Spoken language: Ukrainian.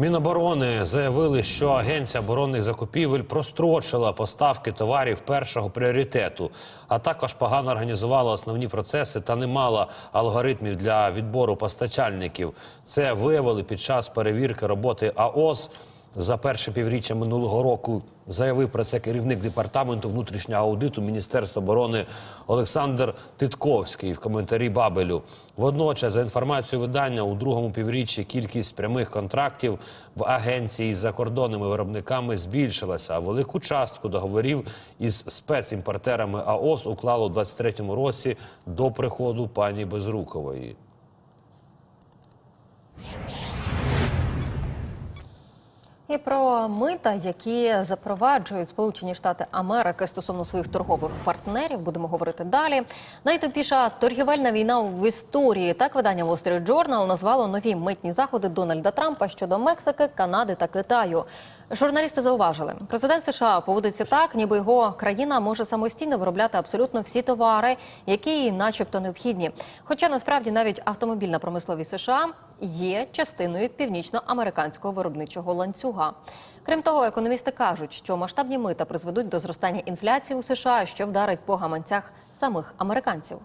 Міноборони заявили, що агенція оборонних закупівель прострочила поставки товарів першого пріоритету, а також погано організувала основні процеси та не мала алгоритмів для відбору постачальників. Це виявили під час перевірки роботи АОС. За перше півріччя минулого року заявив про це керівник департаменту внутрішнього аудиту Міністерства оборони Олександр Титковський в коментарі Бабелю. Водночас, за інформацією видання, у другому півріччі кількість прямих контрактів в агенції з закордонними виробниками збільшилася. А велику частку договорів із спецімпортерами АОС уклало у 2023 році до приходу пані Безрукової. І про мита, які запроваджують Сполучені Штати Америки стосовно своїх торгових партнерів, будемо говорити далі. Найтупіша торгівельна війна в історії. Так видання Wall Street Journal назвало нові митні заходи Дональда Трампа щодо Мексики, Канади та Китаю. Журналісти зауважили, президент США поводиться так, ніби його країна може самостійно виробляти абсолютно всі товари, які їй начебто необхідні. Хоча насправді навіть автомобільна промисловість США є частиною північноамериканського виробничого ланцюга. Крім того, економісти кажуть, що масштабні мита призведуть до зростання інфляції у США, що вдарить по гаманцях самих американців.